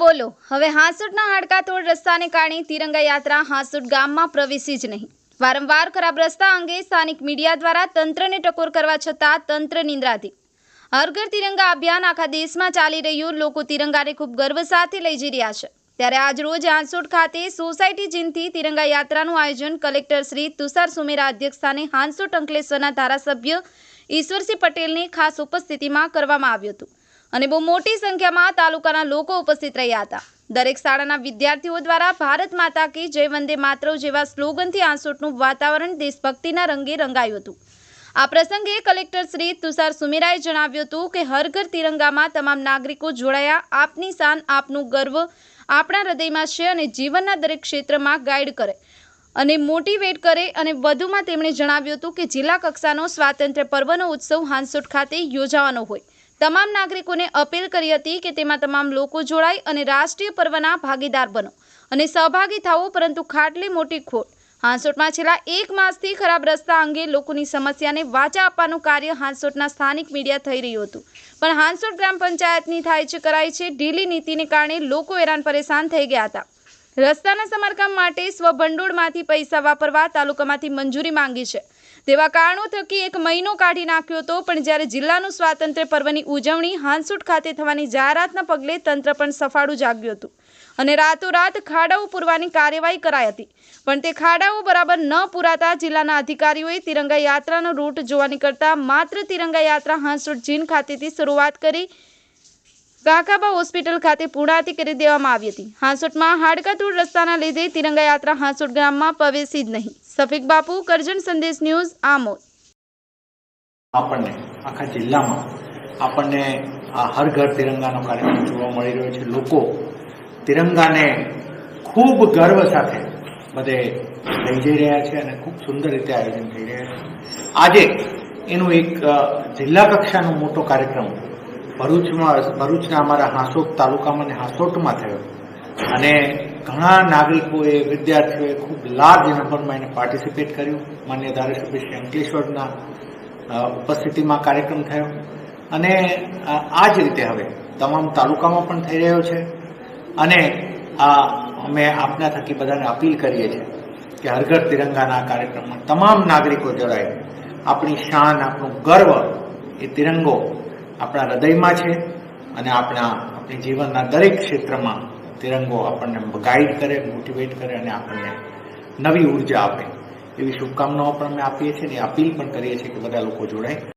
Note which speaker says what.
Speaker 1: હવે હાંસોટના હાડકાતોડ રસ્તાને કારણે તિરંગા યાત્રા હાંસોટ ગામમાં પ્રવેશી જ નહીં. વારંવાર ખરાબ રસ્તા અંગે સ્થાનિક મીડિયા દ્વારા તંત્રને ટકોર કરવા છતાં તંત્ર નિંદ્રાથી. હરઘર તિરંગા અભિયાન આખા દેશમાં ચાલી રહ્યું, લોકો તિરંગાને ખૂબ ગર્વ સાથે લઈ જઈ રહ્યા છે. ત્યારે આજરોજ હાંસોટ ખાતે સોસાયટી જીનથી તિરંગા યાત્રાનું આયોજન કલેક્ટર શ્રી તુષાર સુમેરા અધ્યક્ષસ્થાને હાંસોટ અંકલેશ્વરના ધારાસભ્ય ઈશ્વરસિંહ પટેલની ખાસ ઉપસ્થિતિમાં કરવામાં આવ્યું હતું. અને બહુ મોટી સંખ્યામાં તાલુકાના લોકો ઉપસ્થિત રહ્યા હતા. દરેક શાળાના વિદ્યાર્થીઓ દ્વારા ભારત માતા કી જય વંદે માતરમ જેવા સ્લોગનથી આંસોટનું વાતાવરણ દેશભક્તિના રંગે રંગાયું હતું. આ પ્રસંગે કલેક્ટર શ્રી તુષાર સુમેરાએ જણાવ્યું હતું કે હર ઘર તિરંગામાં તમામ નાગરિકો જોડાયા. આપની શાન, આપનું ગર્વ આપણા હૃદયમાં છે અને જીવનના દરેક ક્ષેત્રમાં ગાઈડ કરે અને મોટિવેટ કરે. અને વધુમાં તેમણે જણાવ્યું હતું કે જિલ્લા કક્ષાનો સ્વાતંત્ર્ય પર્વનો ઉત્સવ હાંસોટ ખાતે યોજાવાનો હોય. તમામ નાગરિકોને અપીલ કરી હતી કે તેમાં તમામ લોકો જોડાય અને રાષ્ટ્રીય પર્વના ભાગીદાર બનો અને સહભાગી થાઓ, પરંતુ ખાટલી મોટી ખોટ. હાંસોટમાં છેલ્લા એક માસથી ખરાબ રસ્તા અંગે લોકોની સમસ્યાને વાચા આપવાનું કાર્ય હાંસોટના સ્થાનિક મીડિયા થઈ રહ્યું હતું. પણ હાંસોટ ગ્રામ પંચાયતની થાય છે કરાય છે ઢીલી નીતિને કારણે લોકો હેરાન પરેશાન થઈ ગયા હતા. રસ્તાના સમારકામ માટે સ્વભંડોળમાંથી પૈસા વાપરવા તાલુકામાંથી મંજૂરી માંગી છે. તેવા કારણો થકી એક મહિનો કાઢી નાખ્યો હતો, પણ જ્યારે જિલ્લાનું સ્વાતંત્ર્ય પર્વની ઉજવણી હાંસુટ ખાતે થવાની જાહેરાતના પગલે તંત્ર પણ સફાળું જાગ્યું હતું અને રાતોરાત ખાડાઓ પૂરવાની કાર્યવાહી કરાઈ હતી. પણ તે ખાડાઓ બરાબર ન પૂરાતા જિલ્લાના અધિકારીઓએ તિરંગા યાત્રાનો રૂટ જોવા નીકળતા માત્ર તિરંગા યાત્રા હાંસુટ જીન ખાતેથી શરૂઆત કરી કાકાબા હોસ્પિટલ ખાતે પૂર્ણાતી કરી દેવામાં આવી હતી. હાંસોટમાં હાડકાતૂર રસ્તાના લીધે તિરંગા યાત્રા હાંસોટ ગામમાં પ્રવેશી જ નહીં. સફિક બાપુ, કરજણ સંદેશ ન્યૂઝ, આમોદ.
Speaker 2: આપણને આખા જિલ્લામાં આપણને આ હર ઘર તિરંગાનો કાર્યક્રમ જોવા મળી રહ્યો છે. લોકો તિરંગાને ખૂબ ગર્વ સાથે બધે લઈ જઈ રહ્યા છે અને ખૂબ સુંદર રીતે આયોજન થઈ રહ્યા છે. આજે એનું એક જિલ્લા કક્ષાનો મોટો કાર્યક્રમ ભરૂચમાં ભરૂચના અમારા હાંસોટ તાલુકામાં અને હાંસોટમાં થયો. અને ઘણા નાગરિકોએ, વિદ્યાર્થીઓએ ખૂબ લાર્જ નંબરમાં એને પાર્ટિસિપેટ કર્યું. માન્ય ધારાસભ્ય શ્રી અંકલેશ્વરના ઉપસ્થિતિમાં કાર્યક્રમ થયો. અને આ જ રીતે હવે તમામ તાલુકામાં પણ થઈ રહ્યો છે. અને આ અમે આપના થકી બધાને અપીલ કરીએ છીએ કે હરઘર તિરંગાના કાર્યક્રમમાં તમામ નાગરિકો જોડાય. આપણી શાન, આપણું ગર્વ એ તિરંગો આપણા હૃદયમાં છે અને આપણા, આપણી જીવનના દરેક ક્ષેત્રમાં તિરંગો આપણને ગાઈડ કરે મોટિવેટ કરે અને આપણને નવી ઊર્જા આપે. એવી શુભકામનાઓ પણ અમે આપીએ છીએ અને અપીલ પણ કરીએ છીએ કે બધા લોકો જોડાય.